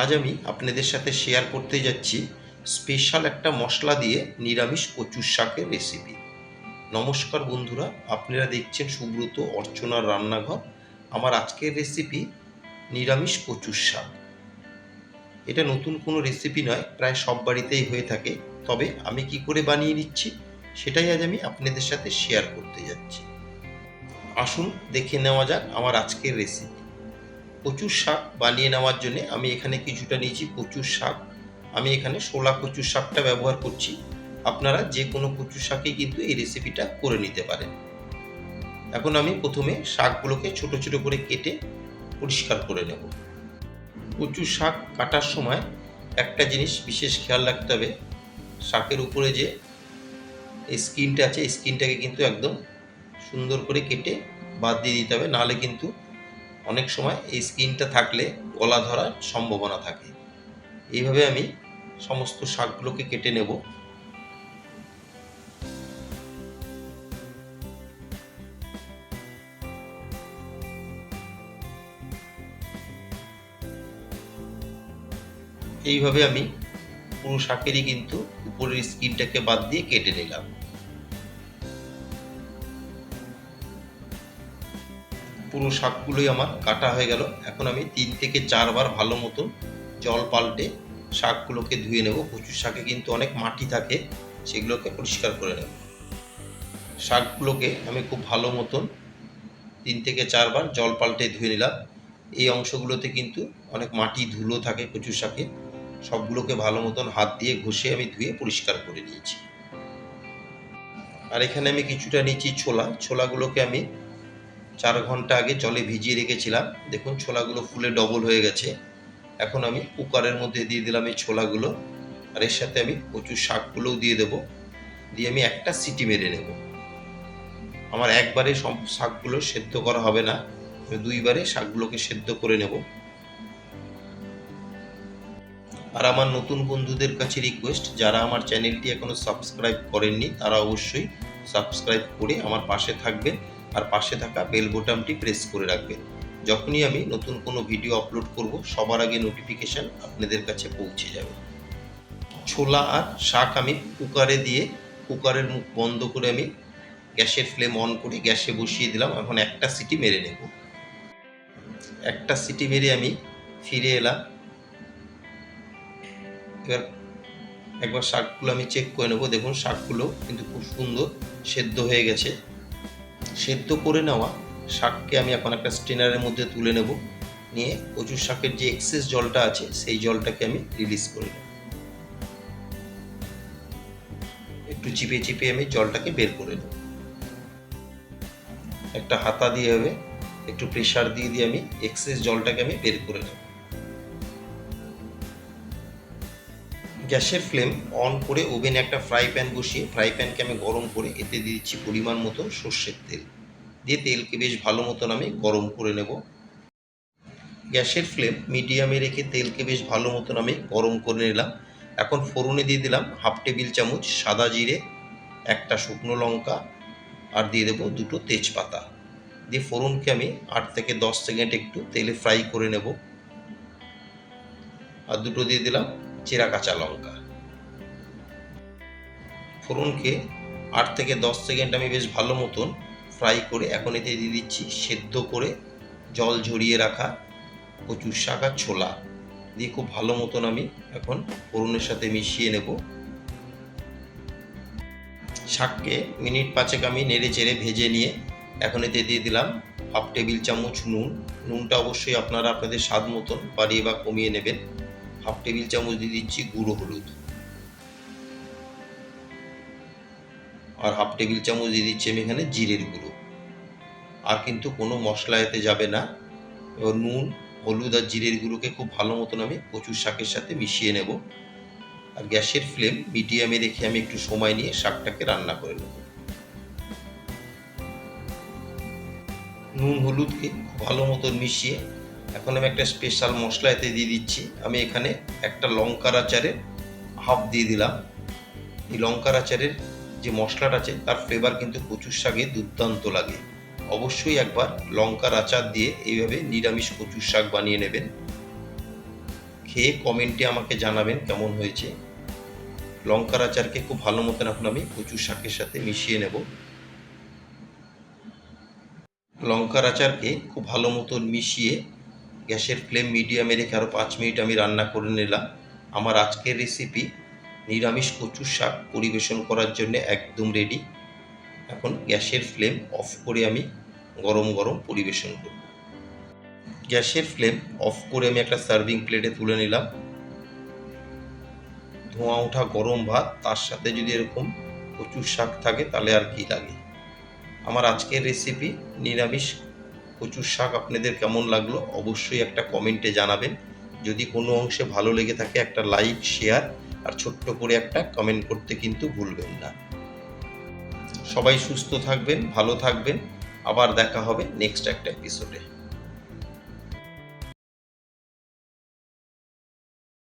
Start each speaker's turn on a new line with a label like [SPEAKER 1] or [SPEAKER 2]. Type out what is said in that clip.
[SPEAKER 1] আজ আমি আপনাদের সাথে শেয়ার করতে যাচ্ছি স্পেশাল একটা মশলা দিয়ে নিরামিষ কচুর শাকের রেসিপি নমস্কার বন্ধুরা, আপনারা দেখছেন সুব্রত অর্চনার রান্নাঘর। আমার আজকের রেসিপি নিরামিষ কচুর শাক। এটা নতুন কোনো রেসিপি নয়, প্রায় সব বাড়িতেই হয়ে থাকে। তবে আমি কি করে বানিয়ে নিচ্ছি, সেটাই আজ আমি আপনাদের সাথে শেয়ার করতে যাচ্ছি। আসুন, দেখে নেওয়া যাক আমার আজকের রেসিপি কচুর শাক বানিয়ে নেওয়ার জন্য আমি এখানে কিছুটা নিয়েছি কচুর শাক। আমি এখানে শোলা কচুর শাকটা ব্যবহার করছি। আপনারা যে কোনো কচুর শাকেই কিন্তু এই রেসিপিটা করে নিতে পারেন। এখন আমি প্রথমে শাকগুলোকে ছোট ছোট করে কেটে পরিষ্কার করে নেব। কচু শাক কাটার সময় একটা জিনিস বিশেষ খেয়াল রাখতে হবে। শাকের উপরে যে স্কিনটা আছে স্কিনটাকে কিন্তু একদম সুন্দর করে কেটে বাদ দিয়ে দিতে হবে। নাহলে কিন্তু অনেক সময় এই স্কিনটা থাকলে গলা ধরার সম্ভাবনা থাকে। এইভাবে আমি সমস্ত শাকগুলোকে কেটে নেব। এইভাবে আমি পুরো শাকেরই কিন্তু উপরের স্কিনটাকে বাদ দিয়ে কেটে নিলাম। পুরো শাকগুলোই আমার কাটা হয়ে গেল। এখন আমি তিন থেকে চারবার ভালো মতন জল পাল্টে শাকগুলোকে ধুয়ে নেব। কচুর শাকে কিন্তু অনেক মাটি থাকে, সেগুলোকে পরিষ্কার করে নেব। শাকগুলোকে আমি খুব ভালো মতন তিন থেকে চারবার জল পাল্টে ধুয়ে নিলাম। এই অংশগুলোতে কিন্তু অনেক মাটি ধুলো থাকে কচুর শাকে। সবগুলোকে ভালো মতন হাত দিয়ে ঘষে আমি ধুয়ে পরিষ্কার করে নিয়েছি। আর এখানে আমি কিছুটা নিয়েছি ছোলা। ছোলাগুলোকে আমি চার ঘণ্টা আগে জলে ভিজিয়ে রেখেছিলাম। দেখুন, ছোলাগুলো ফুলে ডবল হয়ে গেছে। এখন আমি কুকারের মধ্যে দিয়ে দিলাম এই ছোলাগুলো। আর এর সাথে আমি প্রচুর শাকগুলোও দিয়ে দেবো। দিয়ে আমি একটা সিটি মেরে নেব। আমার একবারে সব শাকগুলো সেদ্ধ করা হবে না। আমি দুইবারে শাকগুলোকে সেদ্ধ করে নেব। আর আমার নতুন বন্ধুদের কাছে রিকোয়েস্ট যারা আমার চ্যানেলটি এখনও সাবস্ক্রাইব করেননি, তারা অবশ্যই সাবস্ক্রাইব করে আমার পাশে থাকবেন। আর পাশে থাকা বেল বোতামটি প্রেস করে রাখবেন। যখনই আমি নতুন কোনো ভিডিও আপলোড করব, সবার আগে নোটিফিকেশান আপনাদের কাছে পৌঁছে যাবে। ছোলা আর শাক আমি কুকারে দিয়ে কুকারের মুখ বন্ধ করে আমি গ্যাসের ফ্লেম অন করে গ্যাসে বসিয়ে দিলাম। এখন একটা সিটি মেরে নেব। একটা সিটি মেরে আমি ফিরে এলাম। এবার একবার শাকগুলো আমি চেক করে নেব। দেখুন, শাকগুলো কিন্তু খুব সুন্দর সেদ্ধ হয়ে গেছে। সেদ্ধ করে নেওয়া শাককে আমি এখন একটা স্টেনারের মধ্যে তুলে নেব। নিয়ে কচুর শাকের যে এক্সেস জলটা আছে, সেই জলটাকে আমি রিলিজ করে নেব। একটু চিপে চিপে আমি জলটাকে বের করে নেব। একটা হাতা দিয়ে হবে একটু প্রেশার দিয়ে দিয়ে আমি এক্সেস জলটাকে আমি বের করে নেব। গ্যাসের ফ্লেম অন করে ওভেনে একটা ফ্রাই প্যান বসিয়ে ফ্রাই প্যানকে আমি গরম করে এতে দিচ্ছি পরিমাণ মতো সর্ষের তেল। দিয়ে তেলকে বেশ ভালো মতন আমি গরম করে নেব। গ্যাসের ফ্লেম মিডিয়ামে রেখে তেলকে বেশ ভালো মতন আমি গরম করে নিলাম। এখন ফোড়নে দিয়ে দিলাম হাফ টেবিল চামচ সাদা জিরে, একটা শুকনো লঙ্কা আর দিয়ে দেবো দুটো তেজপাতা। দিয়ে ফোড়নকে আমি আট থেকে দশ সেকেন্ড একটু তেলে ফ্রাই করে নেব। আর দুটো দিয়ে দিলাম চেরা কাঁচা লঙ্কা। ফোড়নকে আট থেকে দশ সেকেন্ড আমি বেশ ভালো মতন ফ্রাই করে এখন এতে দিয়ে দিচ্ছি সেদ্ধ করে জল ঝরিয়ে রাখা কচুর শাক আর ছোলা। দিয়ে খুব ভালো মতন আমি এখন ফোড়নের সাথে মিশিয়ে নেব। শাককে মিনিট পাঁচেক আমি নেড়ে চেড়ে ভেজে নিয়ে এখন এতে দিয়ে দিলাম হাফ টেবিল চামচ নুন। নুনটা অবশ্যই আপনারা আপনাদের স্বাদ মতন বাড়িয়ে বা কমিয়ে নেবেন। হাফ টেবিল চামচ দিয়ে দিচ্ছি গুঁড়ো হলুদ। আর হাফ টেবিল চামচ দিয়ে দিচ্ছি আমি এখানে জিরের গুঁড়ো। আর কিন্তু কোনো মশলা এতে যাবে না। এবার নুন, হলুদ আর জিরের গুঁড়োকে খুব ভালো মতন আমি কচুর শাকের সাথে মিশিয়ে নেব। আর গ্যাসের ফ্লেম মিডিয়ামে রেখে আমি একটু সময় নিয়ে শাকটাকে রান্না করে নেব। নুন, হলুদকে ভালো মতন মিশিয়ে এখন আমি একটা স্পেশাল মশলা এতে দিয়ে দিচ্ছি। আমি এখানে একটা লঙ্কার আচারের হাফ দিয়ে দিলাম। এই লঙ্কার আচারের যে মশলাটা আছে, তার ফ্লেভার কিন্তু কচুর শাকে দুর্দান্ত লাগে। অবশ্যই একবার লঙ্কার আচার দিয়ে এইভাবে নিরামিষ কচুর শাক বানিয়ে নেবেন। খেয়ে কমেন্টে আমাকে জানাবেন কেমন হয়েছে। লঙ্কার আচারকে খুব ভালো মতন এখন আমি কচু শাকের সাথে মিশিয়ে নেব। লঙ্কার আচারকে খুব ভালো মতন মিশিয়ে গ্যাসের ফ্লেম মিডিয়ামে রেখে আরও পাঁচ মিনিট আমি রান্না করে নিলাম। আমার আজকের রেসিপি নিরামিষ কচুর শাক পরিবেশন করার জন্য একদম রেডি এখন গ্যাসের ফ্লেম অফ করে আমি গরম গরম পরিবেশন করব। গ্যাসের ফ্লেম অফ করে আমি একটা সার্ভিং প্লেটে তুলে নিলাম। ধোঁয়া ওঠা গরম ভাত, তার সাথে যদি এরকম কচুর শাক থাকে তাহলে আর কি লাগে? আমার আজকের রেসিপি নিরামিষ কচুর শাক আপনাদের কেমন লাগল অবশ্যই একটা কমেন্টে জানাবেন। যদি কোনো অংশে ভালো লেগে থাকে একটা লাইক শেয়ার আর ছোট্ট করে একটা কমেন্ট করতে কিন্তু ভুলবেন না। সবাই সুস্থ থাকবেন ভালো থাকবেন। আবার দেখা হবে নেক্সট একটা এপিসোডে